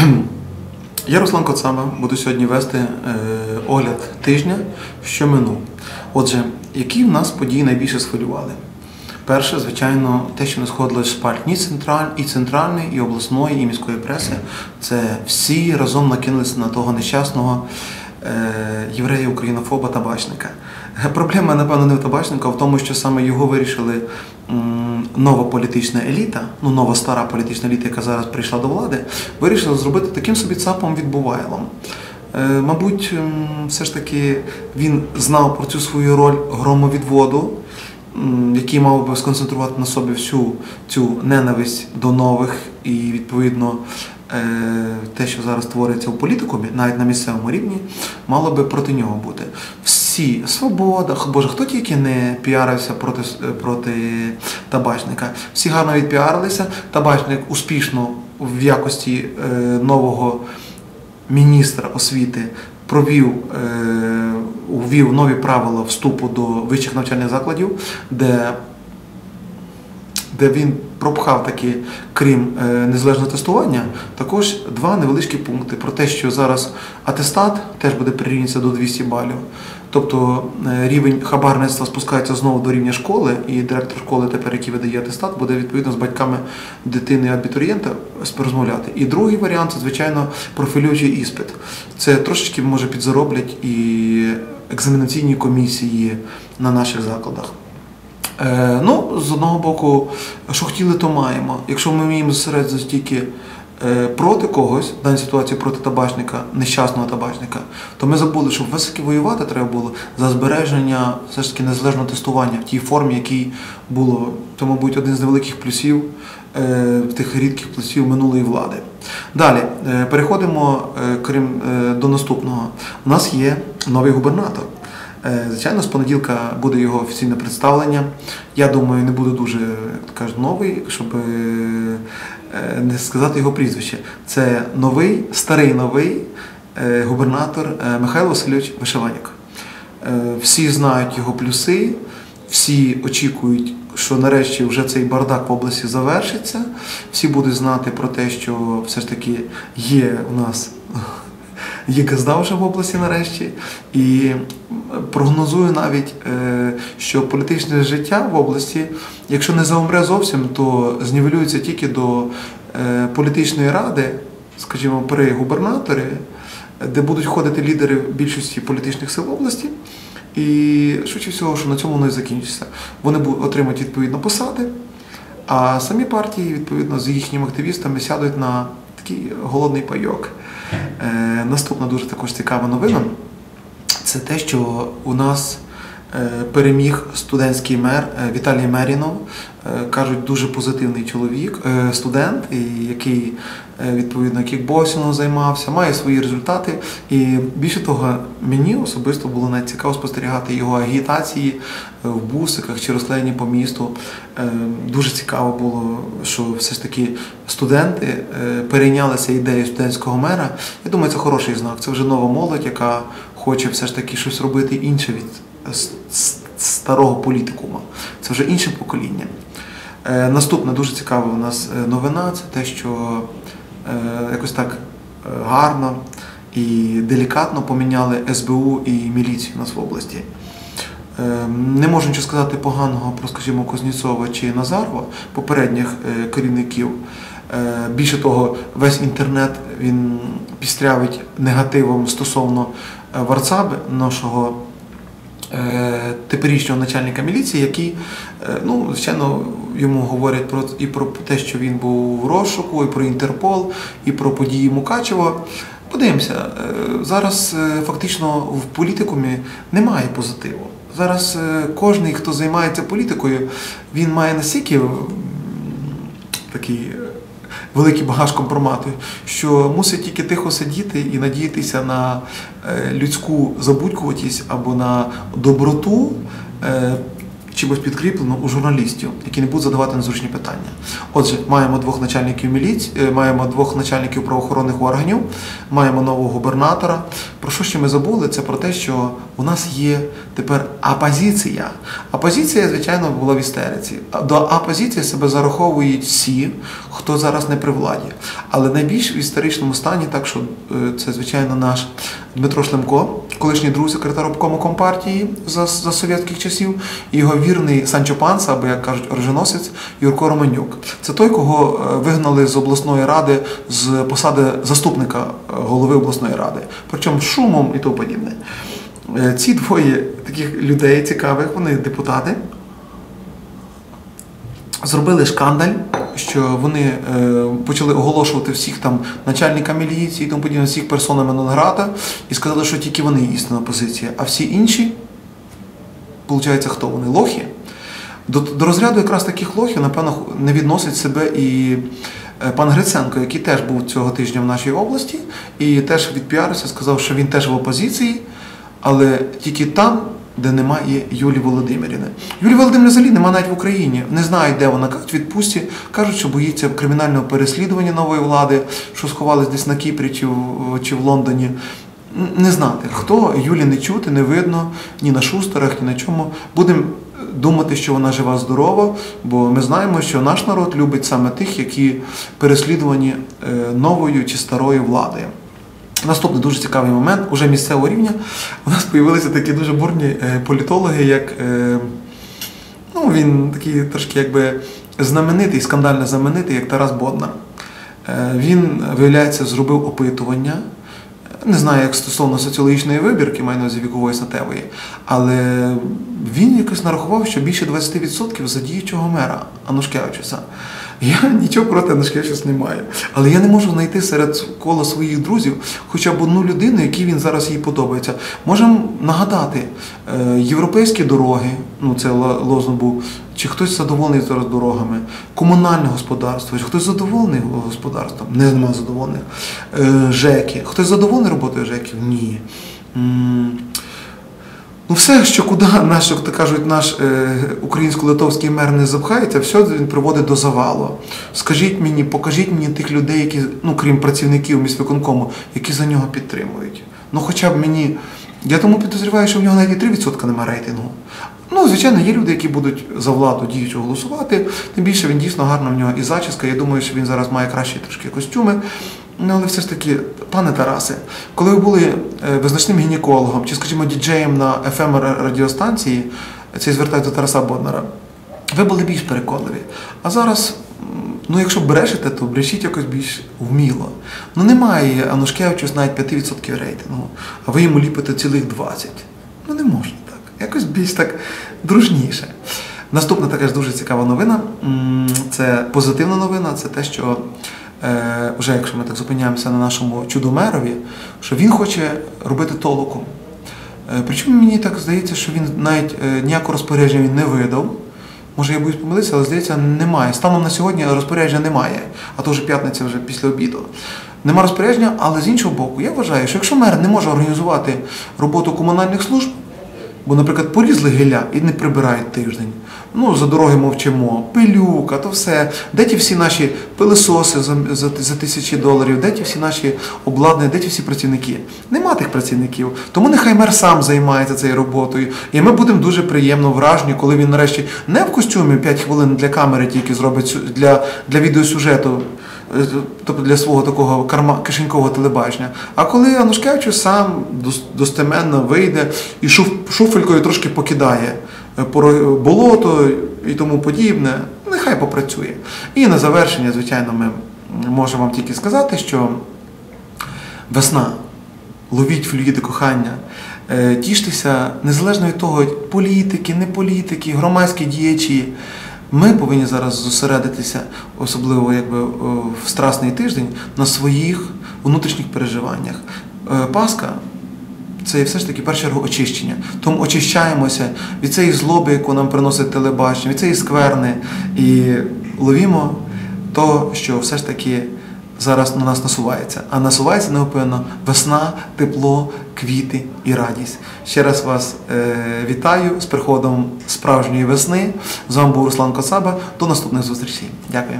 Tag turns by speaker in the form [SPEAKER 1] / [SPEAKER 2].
[SPEAKER 1] Я Руслан Коцаба, буду сьогодні вести е, огляд тижня, що минув. Отже, які в нас події найбільше схвилювали? Перше, звичайно, те, що не сходилось з шпальт ні централь, і центральної, і обласної, і міської преси. Це всі разом накинулися на того нещасного єврея українофоба табачника. Проблема, напевно, не в табачника, а в тому, що саме його вирішили нова політична еліта, ну нова стара політична еліта, яка зараз прийшла до влади, вирішила зробити таким собі цапом відбувайлом. Е, Мабуть, все ж таки він знав про цю свою роль громовідводу, який мав би сконцентрувати на собі всю цю ненависть до нових і відповідно е, те, що зараз твориться в політикумі, навіть на місцевому рівні, мало би проти нього бути. Всі свобода, боже, хто тільки не піарився проти, е, проти табачника. Всі гарно відпіарилися. Табачник успішно в якості е, нового міністра освіти провів, е, ввів нові правила вступу до вищих навчальних закладів, де, де він пропхав таки, крім е, незалежного тестування, також два невеличкі пункти про те, що зараз атестат теж буде прирівнятися до 200 балів. Тобто е, рівень хабарництва спускається знову до рівня школи, і директор школи, тепер який видає атестат, буде відповідно з батьками дитини абітурієнта розмовляти. І другий варіант це, звичайно, профілюючий іспит. Це трошечки може підзароблять і екзаменаційні комісії на наших закладах. Е, ну, з одного боку, що хотіли, то маємо. Якщо ми вміємо зосередитися тільки е, проти когось, в даній ситуації проти табачника, нещасного табачника, то ми забули, що все-таки воювати треба було за збереження все ж таки незалежного тестування в тій формі, якій було. Це, мабуть, один з невеликих плюсів, е, тих рідких плюсів минулої влади. Далі переходимо крім, до наступного. У нас є новий губернатор. Е, Звичайно, з понеділка буде його офіційне представлення. Я думаю, не буде дуже, кажуть, новий, щоб е, е, не сказати його прізвище. Це новий, старий новий губернатор Михайло Васильович Вишиванюк. Е, Всі знають його плюси, всі очікують, що нарешті вже цей бардак в області завершиться. Всі будуть знати про те, що все ж таки є у нас є газда вже в області нарешті. І прогнозую навіть, е, що політичне життя в області, якщо не заумре зовсім, то знівелюється тільки до е, політичної ради, скажімо, при губернаторі, де будуть ходити лідери більшості політичних сил області. І швидше всього, що на цьому воно і закінчиться. Вони отримати відповідно посади, а самі партії, відповідно, з їхніми активістами сядуть на такий голодний пайок. Е, наступна дуже також цікава новина. Це те, що у нас переміг студентський мер е, Віталій Мерінов. Е, Кажуть, дуже позитивний чоловік, е, студент, який е, відповідно кікбоксингом займався, має свої результати. І більше того, мені особисто було навіть цікаво спостерігати його агітації е, в бусиках чи розклеєні по місту. Е, Дуже цікаво було, що все ж таки студенти е, перейнялися ідеєю студентського мера. Я думаю, це хороший знак. Це вже нова молодь, яка хоче все ж таки щось робити інше від старого політикума. Це вже інше покоління. Е, Наступна дуже цікава у нас е, новина це те, що е, якось так гарно і делікатно поміняли СБУ і міліцію у нас в області. Не можу нічого сказати поганого про, скажімо, Кузнєцова чи Назарова, попередніх керівників. Більше того, весь інтернет він пістрявить негативом стосовно Варцаби, нашого теперішнього начальника міліції, який, е, ну, звичайно, йому говорять про і про те, що він був в розшуку, і про Інтерпол, і про події Мукачева. Подивимося, е, зараз е, фактично в політикумі немає позитиву. Зараз е, кожен, хто займається політикою, він має настільки такий е, великий багаж компромату, що мусить тільки тихо сидіти і надіятися на е, людську забудькуватість або на доброту е, чимось підкріплено у журналістів, які не будуть задавати незручні питання. Отже, маємо двох начальників міліції, маємо двох начальників правоохоронних органів, маємо нового губернатора. Про що ще ми забули? Це про те, що у нас є тепер опозиція. Опозиція, звичайно, була в істериці. До опозиції себе зараховують всі, хто зараз не при владі. Але найбільш в історичному стані, так що е, це, звичайно, наш Дмитро Шлемко, колишній друг секретар обкому компартії за, за совєтських часів, і його вірний Санчо Панса, або як кажуть, оруженосець Юрко Романюк. Це той, кого е, вигнали з обласної ради з посади заступника е, голови обласної ради, причому шумом і тому подібне. Е, Ці двоє таких людей цікавих, вони депутати. Зробили шкандаль, що вони е, почали оголошувати всіх там начальника міліції тому подібне, всіх персонами Нонграда, і сказали, що тільки вони істинна позиція, а всі інші, виходить, хто вони? Лохи. До, до розряду якраз таких лохів, напевно, не відносить себе і е, пан Гриценко, який теж був цього тижня в нашій області, і теж відпіарився, сказав, що він теж в опозиції, але тільки там, де немає Юлії Володимирівни. Юлії Володимирівни взагалі немає навіть в Україні. Не знають, де вона. Кажуть, відпустці, кажуть, що боїться кримінального переслідування нової влади, що сховались десь на Кіпрі чи в, чи в Лондоні. Не знати, хто Юлі не чути, не видно ні на шустерах, ні на чому. Будемо думати, що вона жива, здорова, бо ми знаємо, що наш народ любить саме тих, які переслідувані е, новою чи старою владою. Наступний дуже цікавий момент, уже місцевого рівня. У нас з'явилися такі дуже бурні е, політологи, як е, ну, він такий трошки якби знаменитий, скандально знаменитий, як Тарас Боднар. Е, Він, виявляється, зробив опитування. Не знаю, як стосовно соціологічної вибірки, маю на увазі вікової статевої, але він якось нарахував, що більше 20% за діючого мера Анушкевичуса. Я нічого проти Анушкевичуса не маю. Але я не можу знайти серед кола своїх друзів хоча б одну людину, якій він зараз їй подобається. Можемо нагадати, е, європейські дороги, ну це лозунг був, чи хтось задоволений зараз дорогами, комунальне господарство, чи хтось задоволений господарством, не нема задоволених. Е, ЖЕКи. Хтось задоволений роботою ЖЕКів? Ні. Ну, все, що куди наш, як то кажуть, наш е, українсько-литовський мер не запхається, все він приводить до завалу. Скажіть мені, покажіть мені тих людей, які, ну крім працівників міськвиконкому, які за нього підтримують. Ну, хоча б мені. Я тому підозрюваю, що в нього навіть 3% немає рейтингу. Ну, звичайно, є люди, які будуть за владу діючого голосувати. Тим більше він дійсно гарна в нього і зачіска. Я думаю, що він зараз має кращі трошки костюми. Ну, але все ж таки, пане Тарасе, коли ви були е, визначним гінекологом чи, скажімо, діджеєм на fm радіостанції, це я звертаюся до Тараса Боднара, ви були більш переконливі. А зараз, ну якщо брешете, то брешіть якось більш вміло. Ну немає Анушкевичус навіть 5% рейтингу, а ви йому ліпите цілих 20%. Ну не можна. Якось більш так дружніше. Наступна така ж дуже цікава новина. Це позитивна новина, це те, що е, вже якщо ми так зупиняємося на нашому чудомерові, що він хоче робити толоку. Е, Причому мені так здається, що він навіть е, ніякого розпорядження він не видав. Може, я боюсь помилитися, але здається, немає. Станом на сьогодні розпорядження немає, а то вже п'ятниця вже після обіду. Нема розпорядження, але з іншого боку, я вважаю, що якщо мер не може організувати роботу комунальних служб, бо, наприклад, порізли гілля і не прибирають тиждень. Ну, за дороги мовчимо, пилюка, то все. Де ті всі наші пилисоси за, за, за тисячі доларів, де ті всі наші обладнання, де ті всі працівники? Нема тих працівників. Тому нехай мер сам займається цією роботою. І ми будемо дуже приємно вражені, коли він нарешті не в костюмі 5 хвилин для камери тільки зробить для, для відеосюжету. Тобто для свого такого карма кишенькового телебачення. А коли Анушкевичус сам достеменно вийде і шуф, шуфелькою трошки покидає е, болото і тому подібне, нехай попрацює. І на завершення, звичайно, ми можемо вам тільки сказати, що весна, ловіть флюїди кохання, е, тіштеся незалежно від того, політики, не політики, громадські діячі. Ми повинні зараз зосередитися, особливо якби е, в страсний тиждень, на своїх внутрішніх переживаннях. Е, Пасха це все ж таки першу очищення. Тому очищаємося від цієї злоби, яку нам приносить телебачення, від цієї скверни, і ловімо то, що все ж таки зараз на нас насувається. А насувається неупевно весна, тепло, квіти і радість. Ще раз вас е, вітаю з приходом справжньої весни. З вами був Руслан Коцаба. До наступних зустрічей. Дякую.